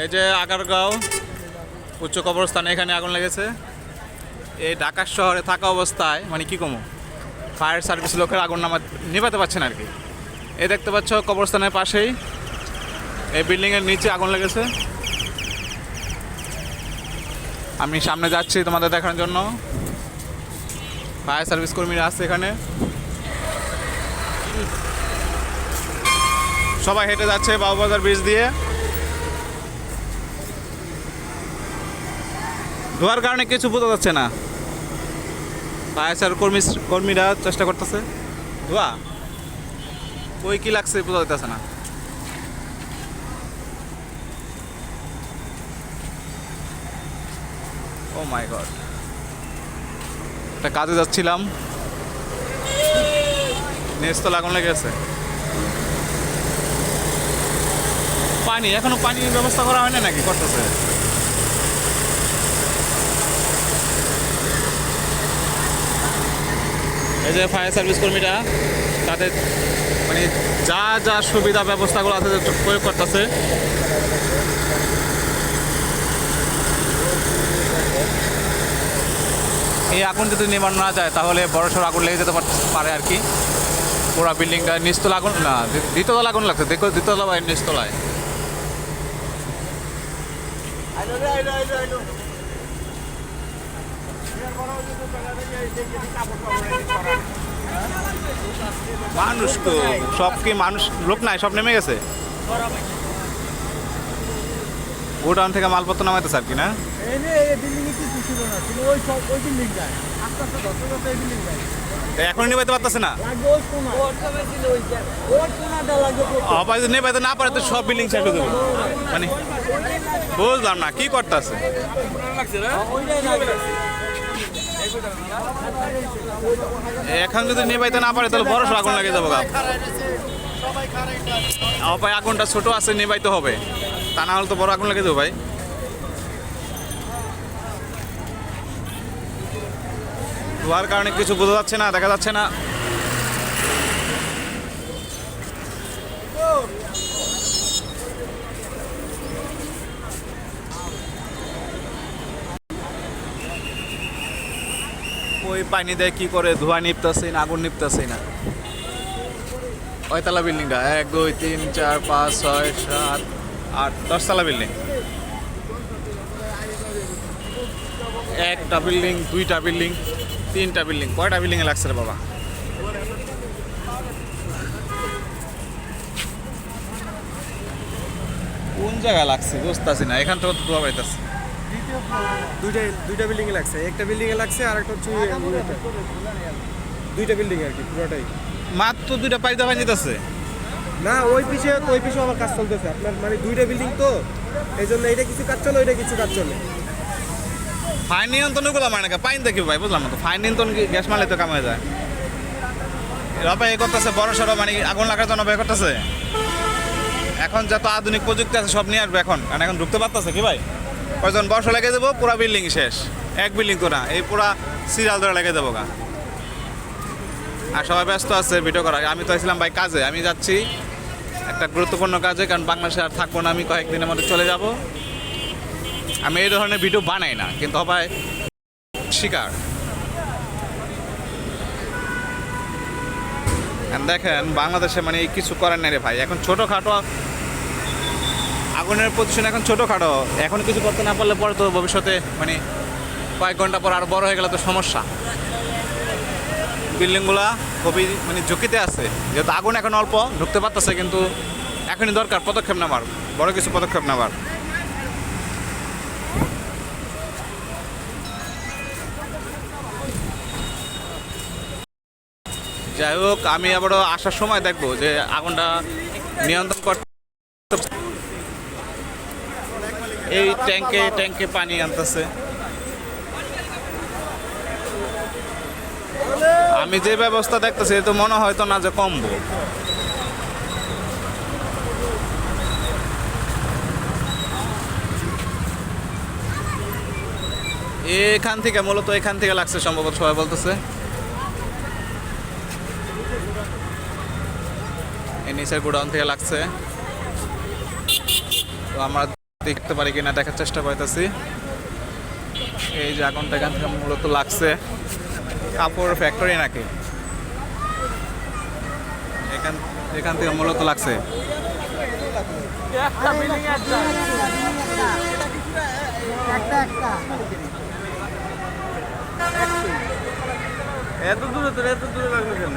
এই যে আগারগাঁও উচ্চ কবরস্থানে, এখানে আগুন লেগেছে। এই ঢাকা শহরে থাকা অবস্থায় মানে কি কমো, ফায়ার সার্ভিস লোকের আগুন নামা নিভাতে পারছেন আর কি এই দেখতে পাচ্ছ কবরস্থানের পাশেই এই বিল্ডিংয়ের নিচে আগুন লেগেছে। আমি সামনে যাচ্ছি তোমাদের দেখার জন্য। ফায়ার সার্ভিস কর্মীরা আছে এখানে। সবাই হেঁটে যাচ্ছে বাবুবাজার ব্রিজ দিয়ে। ধোয়ার কারণে কিছু বোঝা যাচ্ছে না। ফায়ার কর্মী কর্মীরা চেষ্টা করতেছে। ধোয়া? ওই কি লাগছে বোঝা যাচ্ছে না। ও মাই গড একটা কাজে যাচ্ছিলাম। নেস তো লাগানো লেগেছে পানি, এখনও পানির ব্যবস্থা করা হয় না নাকি? করতেছে। এই যে ফায়ার সার্ভিস কর্মীরা, তাদের মানে যা যা সুবিধা ব্যবস্থাগুলো আছে প্রয়োগ করতেছে। এই আগুন যদি নির্মাণ না যায়, তাহলে বড় সড়ো আগুন লেগে যেতে পার- আর কি। পুরো বিল্ডিংটা নিচতলা আগুন, না দ্বি- দ্বিতীয়তলা আগুন লাগছে, দেখো দ্বিতীয়তলা বা নিচতলায় মানুষ তো সব কি মানুষ লোক নাই সব নেমে গেছে? গোডাউন থেকে মালপত্র নামাইতে আর কি না? এখন নিবাইতে পারতেছে না। অপায় যদি নেবাইতে না পারে তো সব বিল্ডিং শেষ হয়ে যাবে। মানে বুঝলাম না কি করতেছে? এখন যদি নিবাইতে না পারে, তাহলে বড় আগুন লাগে যাব ভাই আগুনটা ছোট আছে নিবাইতে হবে। তা না হলে তো বড় আগুন লাগে যাব ভাই। ধোয়ার কারণে কিছু বোঝা যাচ্ছে না, দেখা যাচ্ছে না। ওই পানি দেয়, কি করে? ধোঁয়া নিপতেছে না, আগুন নিপতেছে না। কয়তলা বিল্ডিংটা এক, দুই, তিন, চার, পাঁচ, ছয়, সাত, আট, দশতলা বিল্ডিং একটা বিল্ডিং দুইটা বিল্ডিং তিনটা বিল্ডিং কয়টা বিল্ডিংয়ে লাগছে রে বাবা? কোন জায়গায় লাগছে? বুঝতেছি না, এখান থেকে তো ধোয়া পাইতেছে দুইটা দুইটা বিল্ডিং এ লাগছে। একটা বিল্ডিং এ লাগছে আর একটা হচ্ছে দুইটা বিল্ডিং আর কি পুরোটাই। মাত্র দুইটা পাইতে পাই যেতেছে না ওই পিছে ওই পিছে আমার কাজ চলতেছে। আপনার মানে দুইটা বিল্ডিং তো এই জন্য এটা কিছু কাজ চলে ওইটা কিছু কাজ চলে। ফাইন নিয়ন্ত্রণগুলো মানে না পাইন দেখি ভাই বুঝলাম না তো। ফাইন নিয়ন্ত্রণ গ্যাস মারলে তো কামে যায়? এরা এ করতেছে বড় সড়ো মানে আগুন লাগার জন্য ব্যয় করতেছে? এখন যত আধুনিক প্রযুক্তি আছে সব নিয়ে আসবে এখন। কারণ এখন ঢুকতে পারতেছে কি ভাই? কয়জন? বর্ষ লেগে দেবো, পুরা বিল্ডিং শেষ। এক বিল্ডিং তো না, এই পুরা সিরিয়াল ধরে লেগে দেবো গা। আর সবাই ব্যস্ত আছে ভিডিও করা আমি তো ছিলাম ভাই কাজে, আমি যাচ্ছি একটা গুরুত্বপূর্ণ কাজে, কারণ বাংলাদেশে আর থাকব না, আমি কয়েকদিনের মধ্যে চলে যাব। আমি এই ধরনের ভিডিও বানাই না, কিন্তু সবাই শিকার। দেখেন, বাংলাদেশে মানে কিছু করার নাই রে ভাই। এখন ছোটোখাটো আগুনের পজিশন এখন ছোটোখাটো। এখন কিছু করতে না পারলে পরে তো ভবিষ্যতে মানে কয়েক ঘণ্টা পর আরও বড় হয়ে গেলে তো সমস্যা। বিল্ডিংগুলা খুবই মানে ঝুঁকিতে আছে। যেহেতু আগুন এখন অল্প, ঢুকতে পারতেছে, কিন্তু এখনই দরকার পদক্ষেপ নেওয়ার, বড় কিছু পদক্ষেপ নেওয়ার। যাই হোক, আমি আবারও আসার সময় দেখব যে আগুনটা নিয়ন্ত্রণ করতে এই ট্যাঙ্কে ট্যাঙ্কে পানি আনতেছে। আমি যে ব্যবস্থা দেখতেছি তো মনে হয়তো না যে কমবো। এখান থেকে, মূলত এখান থেকে লাগছে সম্ভবত, সবাই বলতেছে। নিচের গোডাউন থেকে লাগছে। তো আমরা দেখতে পারি কিনা, দেখার চেষ্টা করতেছি। এই যে আগুনটা এখান থেকে মূলত লাগছে। কাপড় ফ্যাক্টরি নাকি? এখান এখান থেকে মূলত লাগছে। এত দূরে তো এত দূরে লাগবে কেন